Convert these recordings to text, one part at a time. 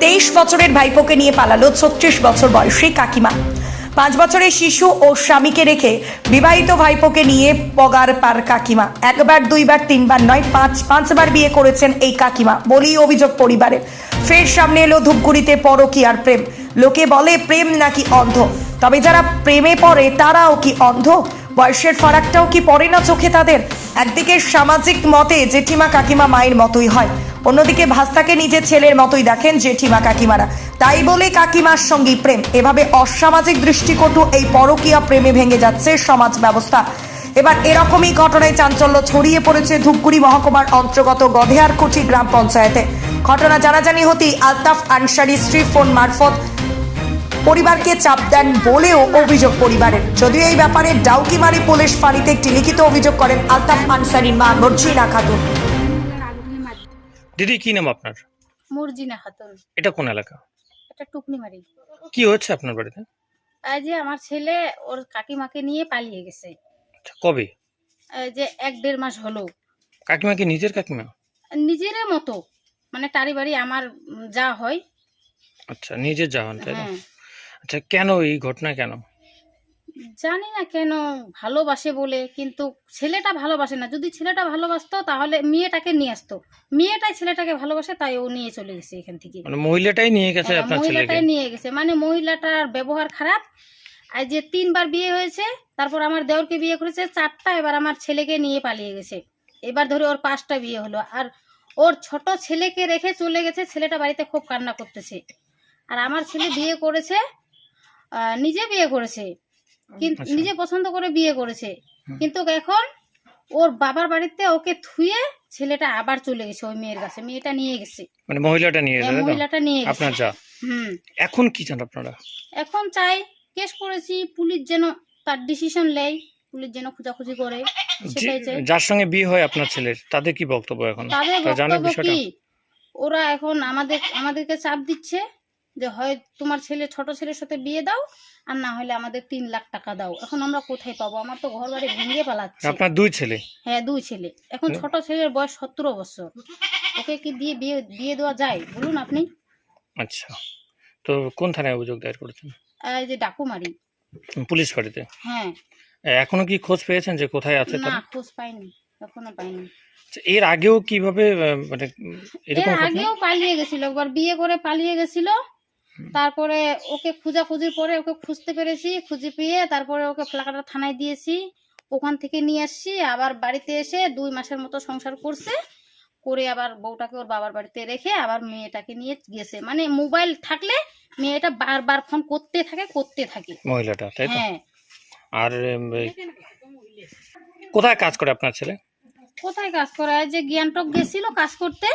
তেইশ বছরের ভাইপোকে নিয়ে পালালো ছত্রিশ বছর বয়সী কাকিমা। পাঁচ বছরের শিশু ও স্বামীকে রেখে বিবাহিত ভাইপোকে নিয়ে পগার পার কাকিমা। একবার, দুইবার, তিনবার নয়, পাঁচ, পাঁচবার বিয়ে করেছেন এই কাকিমা বলি অভিযোগ পরিবারের ফের সামনে এলো ধূপগুড়িতে পরকীয়ার প্রেম। লোকে বলে, প্রেম নাকি অন্ধ? তবে যারা প্রেমে পড়ে, তারাও কি অন্ধ? বয়সের ফারাকটাও কি পড়ে না চোখে তাদের? একদিকে সামাজিক মতে জেঠিমা কাকিমা মায়ের মতোই হয়। অন্যদিকে ভাস্তাকে নিজের ছেলের মতোই দেখেন জেঠিমা কাকিমারা। তাই বলে কাকিমার সঙ্গী প্রেম। এভাবে অসামাজিক দৃষ্টিকটু এই পরকীয়া প্রেমে ভেঙে যাচ্ছে সমাজ ব্যবস্থা। এবার এরকমই ঘটনায় চাঞ্চল্য ছড়িয়ে পড়েছে ধূপগুড়ি মহকুমার অন্তর্গত গধেয়ারকুঠি গ্রাম পঞ্চায়েতে। ঘটনা জানাজানি হতেই আলতাফ আনসারি স্ত্রী ফোন মারফত পরিবারকে চাপ দেন বলেও অভিযোগ পরিবারের। যদিও এই ব্যাপারে ডাউকিমারি পুলিশ ফাঁড়িতে একটি লিখিত অভিযোগ করেন আলতাফ আনসারির মা মর্জিনা খাতুন দিদি কি নাম আপনার? মর্জিনা খাতুন। এটা কোন এলাকা? এটা টুকনি মারি কি হচ্ছে আপনার বাড়িতে? এই যে আমার ছেলে ওর কাকিমাকে নিয়ে পালিয়ে গেছে। আচ্ছা, কবে? এই যে এক দেড় মাস হলো। কাকিমা কি নিজের কাকিমা? নিজের মতো। মানে টারি বাড়ি আমার উম, যা হয়। আচ্ছা নিজের জাহান তাই না? হ্যাঁ। আচ্ছা কেন এই ঘটনা কেন? জানি না কেন ভালোবাসে বলে কিন্তু ছেলেটা ভালোবাসে না। যদি ছেলেটা ভালোবাসতো তাহলে মেয়েটাকে নিয়ে আসতো। মেয়েটাই ছেলেটাকে ভালোবাসে তাই ও নিয়ে চলে গেছে এখান থেকে। মানে মহিলাটাই নিয়ে গেছে হ্যাঁ, মহিলাটাই নিয়ে গেছে। মানে মহিলাটার ব্যবহার খারাপ। আর যে তিনবার বিয়ে হয়েছে তারপর আমার দেওরকে বিয়ে করেছে চারটা এবার আমার ছেলেকে নিয়ে পালিয়ে গেছে। এবার ধরে ওর পাঁচটা বিয়ে হলো। আর ওর ছোট ছেলেকে রেখে চলে গেছে ছেলেটা বাড়িতে খুব কান্না করতেছে। আর আমার ছেলে বিয়ে করেছে নিজে বিয়ে করেছে। কিন্তু আচ্ছা। নিজে পছন্দ করে বিয়ে করেছে। কিন্তু এখন ওর বাবার বাড়িতে ওকে থুয়ে ছেলেটা আবার চলে গেছে ওই মেয়ের কাছে। মেয়েটা নিয়ে গেছে। মানে মহিলাটা নিয়ে গেছে হ্যাঁ? মহিলাটা নিয়ে গেছে। আপনার যা। হুম। এখন কি চান আপনারা? এখন চাই কেস করেছি পুলিশ যেন তার ডিসিশন নেয় পুলিশ যেন খোঁজাখুঁজি করে যার সঙ্গে বিয়ে হয় আপনার ছেলের তাদের কি বক্তব্য এখন? তাদের বক্তব্য কি? ওরা এখন আমাদের আমাদেরকে চাপ দিচ্ছে যে হয় তোমার ছেলে ছোট ছেলের সাথে বিয়ে দাও আর না হলে আমাদের তিন লাখ টাকা দাও। এখন আমরা কোথায় পাবো? আমার তো ঘর বাড়ি ভেঙে পালাচ্ছে। আপনার দুই ছেলে? হ্যাঁ দুই ছেলে। এখন ছোট ছেলের বয়স সতেরো বছর। ওকে কি দিয়ে বিয়ে দিয়ে দেওয়া যায়? বলুন আপনি। আচ্ছা। তো কোন থানায় অভিযোগ দায়ের করেছেন? এই যে ডাকুমারি। পুলিশ ফাঁড়িতে হ্যাঁ। এখনও কি খোঁজ পেয়েছেন যে কোথায় আছে না খোঁজ পাইনি। এখনও পাইনি। আচ্ছা, এর আগেও কীভাবে মানে এর এরকম আগেও পালিয়ে গেছিল। একবার বিয়ে করে পালিয়ে গেছিল। তারপরে ওকে খোঁজাখুঁজির পরে ওকে খুঁজতে পেরেছি খুঁজে পেয়ে তারপরে ওকে ফ্লাকাটা থানায় দিয়েছি। ওখান থেকে নিয়ে আসছি আবার বাড়িতে এসে দুই মাসের মতো সংসার করছে। করে আবার বউটাকে ওর বাবার বাড়িতে রেখে আবার মেয়েটাকে নিয়ে গেছে। মানে মোবাইল থাকলে মেয়েটা বারবার ফোন করতে থাকে করতে থাকে। মহিলাটা তাই তো? হ্যাঁ। আর কোথায় কাজ করে আপনার ছেলে? কোথায় কাজ করে? এই যে জ্ঞানটক গেছিল কাজ করতে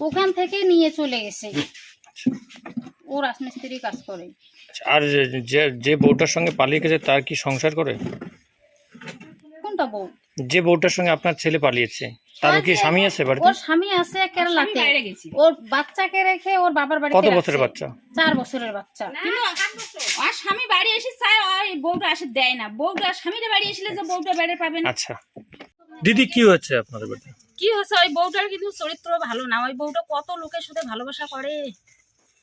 ওখান থেকে নিয়ে চলে গেছে। আচ্ছা। ও রাজমিস্ত্রি কাজ করে। আচ্ছা, আর যে- যে বউটার সঙ্গে পালিয়ে গেছে তার কি সংসার করে? কোনটা বউ? যে বউটার সঙ্গে আপনার ছেলে পালিয়েছে তার কি স্বামী আছে বাড়িতে? ওর স্বামী আছে কেরালাতে ওর বাচ্চাকে রেখে ওর বাবার বাড়িতে কত বছরের বাচ্চা? চার বছরের বাচ্চা। কিন্তু আর স্বামী বাড়ি এসে চায় ওই বউটা আসে দেয় না। বউটা স্বামীরা বাড়ি এসলে যে বউটা বেড়ে পাবে না। আচ্ছা। দিদি কি হচ্ছে আপনাদের বাড়িতে? কি হচ্ছে ওই বউটার কিন্তু চরিত্র ভালো না। ওই বউটা কত লোকের সাথে ভালোবাসা করে।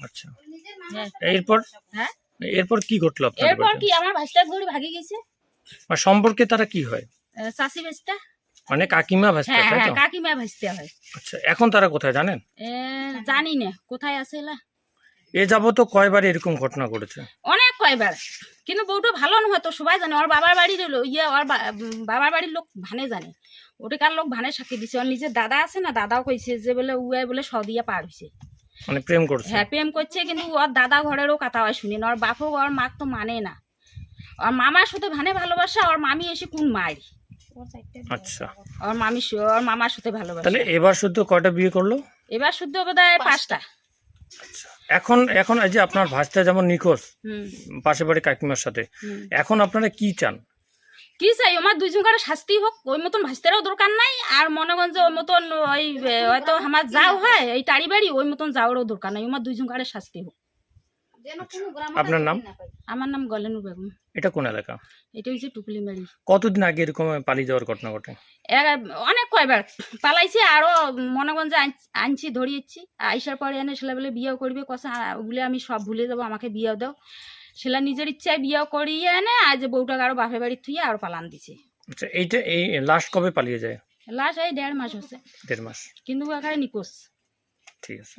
আচ্ছা। হ্যাঁ। এরপর? হ্যাঁ। এরপর কি ঘটলো আপনাদের এরপর কি আমার ভাইস্তার ধরে ভাগে গেছে। আর সম্পর্কে তারা কি হয়? ভাইস্তা মানে কাকিমা হ্যাঁ তাই তো? কাকিমা ভাইস্তা হয়। আচ্ছা এখন তারা কোথায় জানেন? এ, জানি না কোথায় আছে এলা? এ যাব তো কয়বার এরকম ঘটনা ঘটেছে? অনেক কয়বার কিন্তু বউটা ভালো নয় তো সবাই জানে। ওর বাবার বাড়ির ইয়ে ওর বাবার বাড়ির লোক ভানে জানে। ওটাকার লোক ভানে সাক্ষী দিছে? ওর নিজের দাদা আছে না দাদাও কইছে যে বলে উয়াই বলে সদিয়া পার হয়েছে মানে প্রেম করছে। হ্যাঁ প্রেম করছে কিন্তু ওর দাদা ঘরেরও কথা হয় শুনি না ওর বাপও ওর মা তো মানে না। ওর মামার সাথে ভানে ভালোবাসা ওর মামি এসে কোন মাই আচ্ছা। ওর মামি ওর মামার সাথে ভালোবাসা। তাহলে এবার শুদ্ধ কয়টা বিয়ে করল? এবার শুদ্ধ বোধ হয় পাঁচটা। এখন এখন এই যে আপনার ভাসতে যেমন নিখোঁজ হুম। পাশে বাড়ি কাকিমার সাথে এখন আপনারা কি চান? কি চাই? আমার দুইজন কারও শাস্তি হোক ওই মতন ভাসতেরও দরকার নাই আর মনে করেন যে ওই মতন ওই হয়তো আমার যাও হয় এই টাড়ি বাড়ি ওই মতন যাওয়ারও দরকার নাই আমার দুইজন কারও শাস্তি হোক যেন কোনো গ্রামে আপনার নাম? আমার নাম গলেনু বেগম। এটা কোন এলাকা? এটা হচ্ছে টুকলি মারি কতদিন আগে এরকম পালিয়ে যাওয়ার ঘটনা ঘটে? অনেক কয়বার পালাইছি আরও মনে আন- আনছি ধরিয়েছি আইসার পরে এনে সেলা বলে বিয়েও করবে কষা ওগুলো আমি সব ভুলে যাব আমাকে বিয়েও দাও। সেলা নিজের ইচ্ছায় বিয়া করিয়ে এনে আজ বউটাকে আরও বাপের বাড়ি থুয়ে আরও পালান দিছে। আচ্ছা এইটা এই লাস্ট কবে পালিয়ে যায়? লাস্ট এই দেড় মাস হচ্ছে দেড় মাস। কিন্তু এখানে নিকোষ ঠিক আছে।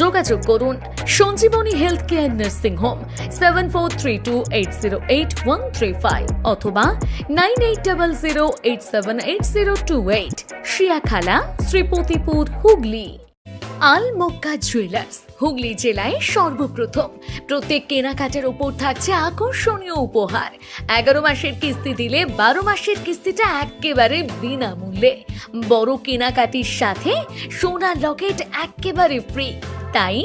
যোগাযোগ করুন Sanjeevani health care nursing home seven four three two eight zero eight one three five অথবা nine eight double zero eight seven eight zero two eight Shiyakhala Sripatipur, Hooghly. Al Makka jewellers Hooghly জেলায় সর্বপ্রথম। প্রত্যেক কেনাকাটার উপর থাকছে আকর্ষণীয় উপহার। এগারো মাসের কিস্তি দিলে বারো মাসের কিস্তিটা একেবারে বিনামূল্যে। বড় কেনাকাটির সাথে সোনার লকেট একেবারে ফ্রি তাই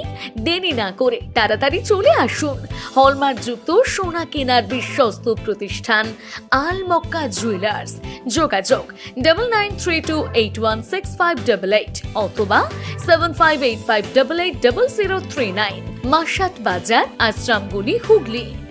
দেরি না করে তাড়াতাড়ি চলে আসুন। হলমার্কযুক্ত সোনা কেনার বিশ্বস্ত প্রতিষ্ঠান আল মক্কা জুয়েলার্স যোগাযোগ double nine three two eight one six five double eight অথবা seven five eight five double eight double zero three nine Masat বাজার, আশ্রামগুলি হুগলি।